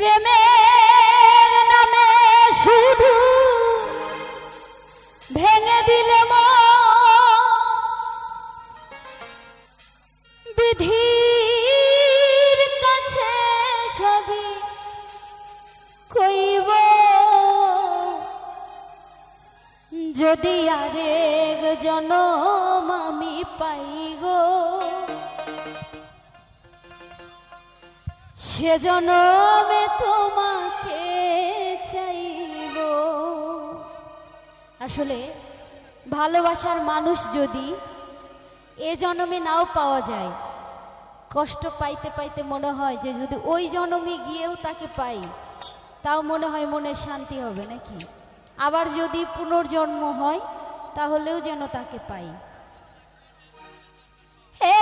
প্রেমের নামে শুধু ভেঙে দিলে। বিধির কাছে সবই কইব যদি আরেক জনম আমি পাই গো সে জনমে তোমাকে চাইব। আসলে ভালোবাসার মানুষ যদি এ জনমে নাও পাওয়া যায়, কষ্ট পাইতে পাইতে মনে হয় যে যদি ওই জনমে গিয়েও তাকে পাই, তাও মনে হয় মনে শান্তি হবে নাকি? আবার যদি পুনর্জন্ম হয়, তাহলেও যেন তাকে পাই। হে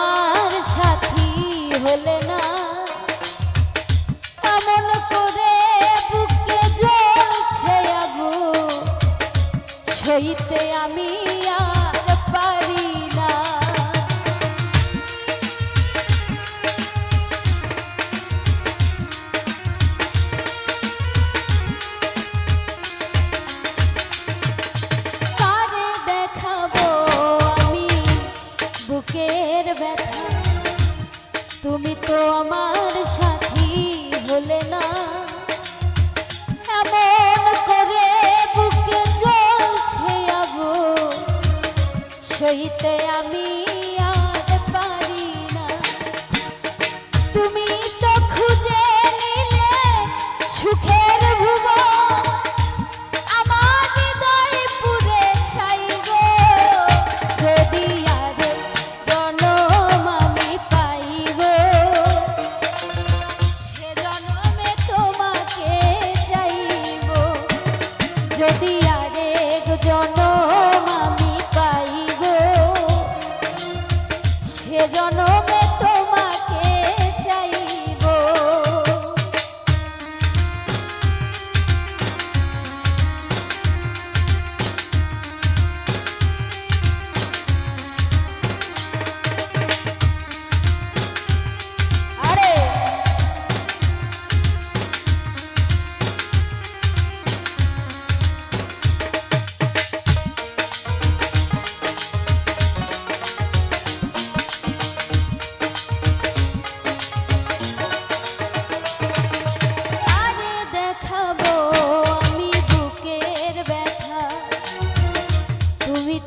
আমার সাথী হলে না। কেমন করে বুকে জ্বলছে আগু সইতে আমি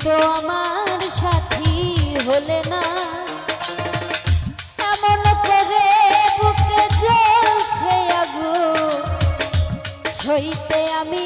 তো আমার সাথী হলে না। এমন করে বুকে জ্বলছে আগু সইতে আমি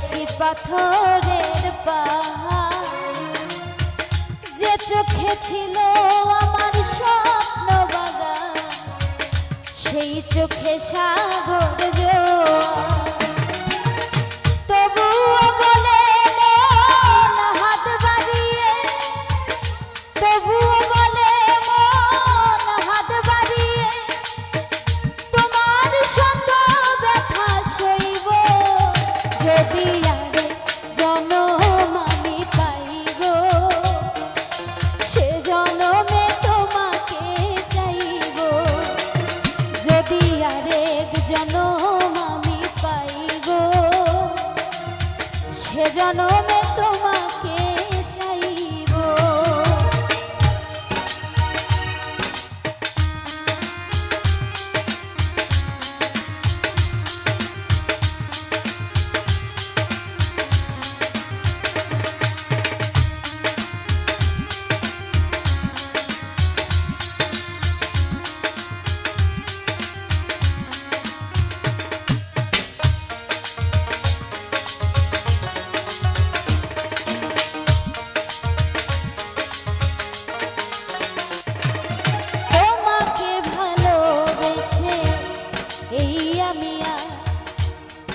গেছি পাথরের পাহাড়। যে চোখে ছিল আমার স্বপ্ন বাগান সেই চোখে সাগর জোয়ার। তবুও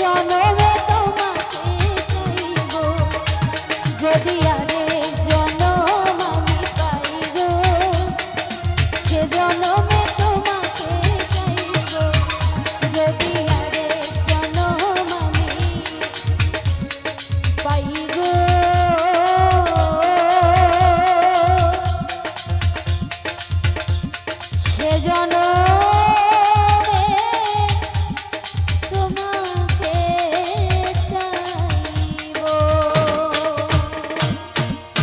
Piano.